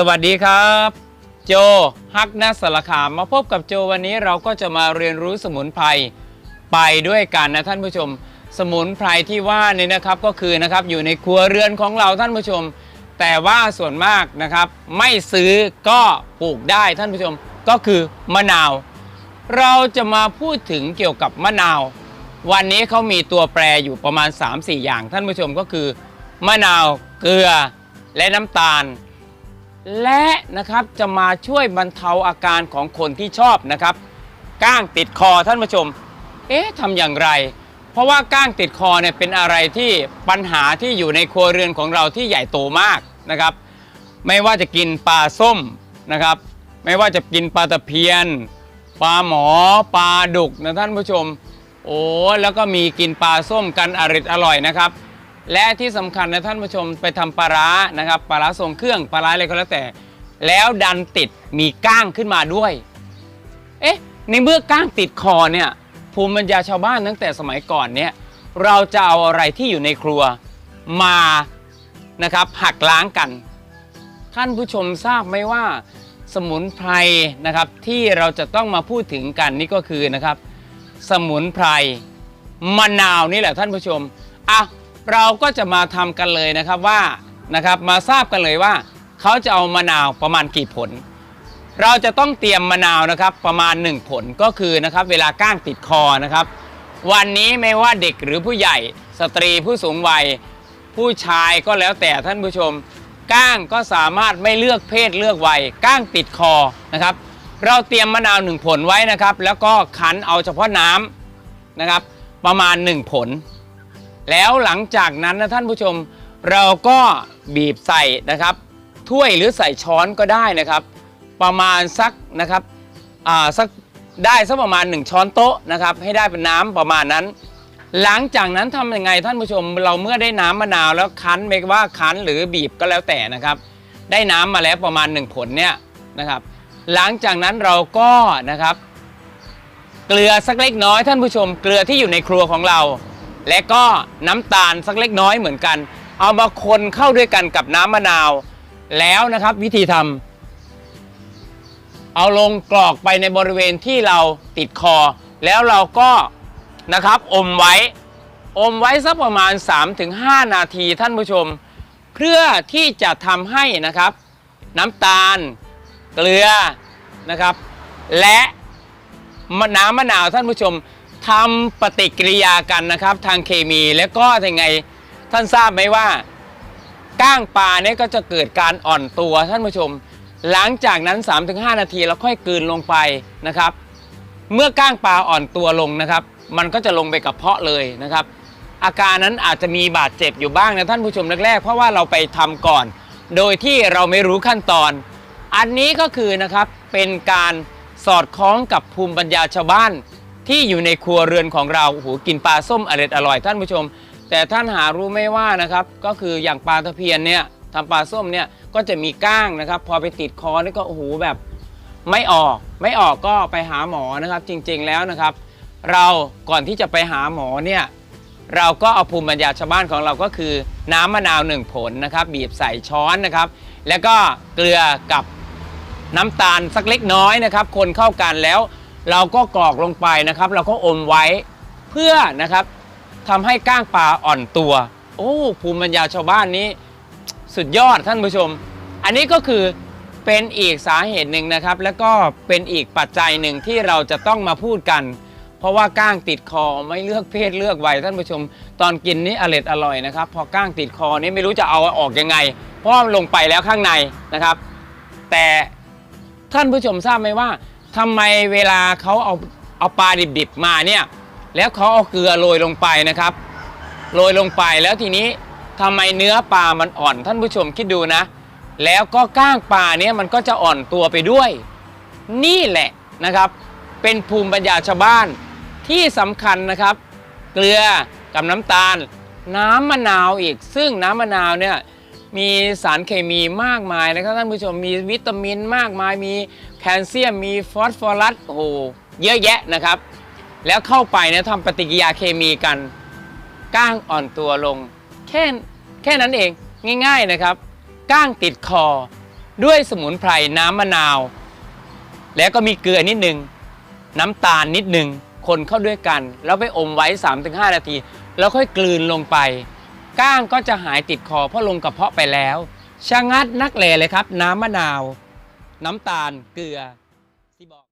สวัสดีครับ โจฮักนัสสารคามมาพบกับโจวันนี้เราก็จะมาเรียนรู้สมุนไพรไปด้วยกันนะท่านผู้ชม สมุนไพรที่ว่านี่นะครับก็คือนะครับอยู่ในครัวเรือนของเราท่านผู้ชม แต่ว่าส่วนมากนะครับไม่ซื้อก็ปลูกได้ท่านผู้ชมก็คือมะนาว เราจะมาพูดถึงเกี่ยวกับมะนาว วันนี้เขามีตัวแปรอยู่ประมาณ 3-4 อย่างท่านผู้ชมก็คือ มะนาวเกลือและน้ำตาล และนะครับจะมาช่วยบรรเทาอาการของคนที่ชอบนะครับ ก้างติดคอท่านผู้ชม เอ๊ะทำอย่างไร เพราะว่าก้างติดคอเนี่ยเป็นอะไรที่ปัญหาที่อยู่ในครัวเรือนของเราที่ใหญ่โตมากนะครับ ไม่ว่าจะกินปลาส้มนะครับ ไม่ว่าจะกินปลาตะเพียนปลาหมอปลาดุกนะท่านผู้ชม โอ้แล้วก็มีกินปลาส้มกันอริดอร่อยนะครับ และที่สำคัญนะท่านผู้ชมไปทำปลาร้านะครับปลาร้าทรงเครื่องปลาร้าอะไรก็แล้วแต่ แล้วดันติดมีก้างขึ้นมาด้วย เอ๊ะในเมื่อก้างติดคอเนี่ยภูมิปัญญาชาวบ้านตั้งแต่สมัยก่อนเนี่ยเราจะเอาอะไรที่อยู่ในครัวมานะครับหักล้างกัน ท่านผู้ชมทราบไหมว่า สมุนไพรนะครับที่เราจะต้องมาพูดถึงกันนี่ก็คือนะครับ สมุนไพรมะนาวนี่แหละท่านผู้ชมอะ เราก็จะมาทำกันเลยนะครับว่านะครับมาทราบกันเลยว่า เขาจะเอามะนาวประมาณกี่ผล เราจะต้องเตรียมมะนาวนะครับประมาณ 1 ผลก็คือนะครับเวลาก้างติดคอนะครับ วันนี้ไม่ว่าเด็กหรือผู้ใหญ่สตรีผู้สูงวัย ผู้ชายก็แล้วแต่ท่านผู้ชม ก้างก็สามารถไม่เลือกเพศเลือกวัยก้างติดคอนะครับ เราเตรียมมะนาวหนึ่งผลไว้นะครับ แล้วก็คั้นเอาเฉพาะน้ำนะครับประมาณ 1 ผล แล้วหลังจากนั้นนะท่านผู้ชม เราก็บีบใส่นะครับ ถ้วยหรือใส่ช้อนก็ได้นะครับ ประมาณสักนะครับอ่าสักได้สักประมาณ 1 ช้อนโต๊ะนะครับ ให้ได้เป็นน้ำประมาณนั้น หลังจากนั้นทำยังไงท่านผู้ชม เราเมื่อได้น้ำมะนาวแล้วคั้นไม่ว่าคั้นหรือบีบก็แล้วแต่นะครับ ได้น้ำมาแล้วประมาณ 1 ผลเนี่ยนะครับ หลังจากนั้นเราก็นะครับ เกลือสักเล็กน้อยท่านผู้ชม เกลือที่อยู่ในครัวของเรา และก็น้ำตาลสักเล็กน้อยเหมือนกัน เอามาคนเข้าด้วยกันกับน้ำมะนาว แล้วนะครับวิธีทำเอาลงกรอกไปในบริเวณที่เราติดคอ แล้วเราก็นะครับอมไว้ อมไว้สักประมาณ 3-5 นาทีท่านผู้ชม เพื่อที่จะทำให้นะครับ น้ำตาล เกลือนะครับ และมะน้ำมะนาวท่านผู้ชม ทำปฏิกิริยากันนะครับ ทางเคมีแล้วก็ยังไงท่านทราบไหมว่าก้างปลาเนี่ยก็จะเกิดการอ่อนตัวท่านผู้ชม หลังจากนั้น 3-5 นาทีเราค่อยกลืนลงไปนะครับ เมื่อก้างปลาอ่อนตัวลงนะครับ มันก็จะลงไปกับเพาะเลยนะครับ อาการนั้นอาจจะมีบาดเจ็บอยู่บ้างนะท่านผู้ชมแรกๆ เพราะว่าเราไปทำก่อน โดยที่เราไม่รู้ขั้นตอน อันนี้ก็คือนะครับเป็นการสอดคล้องกับภูมิปัญญาชาวบ้าน ที่อยู่ในครัวเรือนของเราโอ้โหกินปลาส้มอร่อยอร่อยท่านผู้ชม แต่ท่านหารู้ไม่ว่านะครับ ก็คืออย่างปลาตะเพียนเนี่ยทำปลาส้มเนี่ยก็จะมีก้างนะครับ พอไปติดคอนี่ก็โอ้โหแบบไม่ออก ไม่ออกก็ไปหาหมอนะครับ จริงๆแล้วนะครับ เราก่อนที่จะไปหาหมอเนี่ยเราก็เอาภูมิปัญญาชาวบ้านของเราก็คือ น้ำมะนาวหนึ่งผลนะครับ บีบใส่ช้อนนะครับ แล้วก็เกลือกับน้ำตาลสักเล็กน้อยนะครับ คนเข้ากันแล้ว เราก็กรอกลงไปนะครับ เราก็อมไว้เพื่อนะครับทำให้ก้างปลาอ่อนตัว โอ้ภูมิปัญญาชาวบ้านนี้ สุดยอดท่านผู้ชม อันนี้ก็คือเป็นอีกสาเหตุหนึ่งนะครับ แล้วก็เป็นอีกปัจจัยหนึ่งที่เราจะต้องมาพูดกัน เพราะว่าก้างติดคอไม่เลือกเพศเลือกวัยท่านผู้ชม ตอนกินนี่อร่อยอร่อยนะครับ พอก้างติดคอนี่ไม่รู้จะเอาออกยังไง เพราะลงไปแล้วข้างในนะครับ แต่ท่านผู้ชมทราบไหมว่า ทำไมเวลาเขาเอาเอาปลาดิบๆมาเนี่ย แล้วเขาเอาเกลือโรยลงไปนะครับโรยลงไปแล้วทีนี้ทำไมเนื้อปลามันอ่อนท่านผู้ชมคิดดูนะ แล้วก็ก้างปลาเนี่ยมันก็จะอ่อนตัวไปด้วย นี่แหละนะครับ เป็นภูมิปัญญาชาวบ้านที่สำคัญนะครับ เกลือกับน้ำตาล น้ำมะนาวอีก ซึ่งน้ำมะนาวเนี่ยมีสารเคมีมากมายนะครับท่านผู้ชมมีวิตามินมากมายมี ลเซียมมีฟอสฟอรัสโอ้โหเยอะแยะนะครับ แล้วเข้าไปเนี่ยทำปฏิกิริยาเคมีกันก้างอ่อนตัวลง แค่แค่นั้นเองง่าย ๆนะครับ ก้างติดคอ ด้วยสมุนไพรน้ำมะนาว แล้วก็มีเกลือนิดนึง น้ำตาลนิดนึง คนเข้าด้วยกัน แล้วไปอมไว้ 3-5 นาที แล้วค่อยกลืนลงไปก้างก็จะหายติดคอเพราะลงกระเพาะไปแล้วชะงัดนักแหลเลยครับ น้ำมะนาว น้ำตาลเกลือที่บอก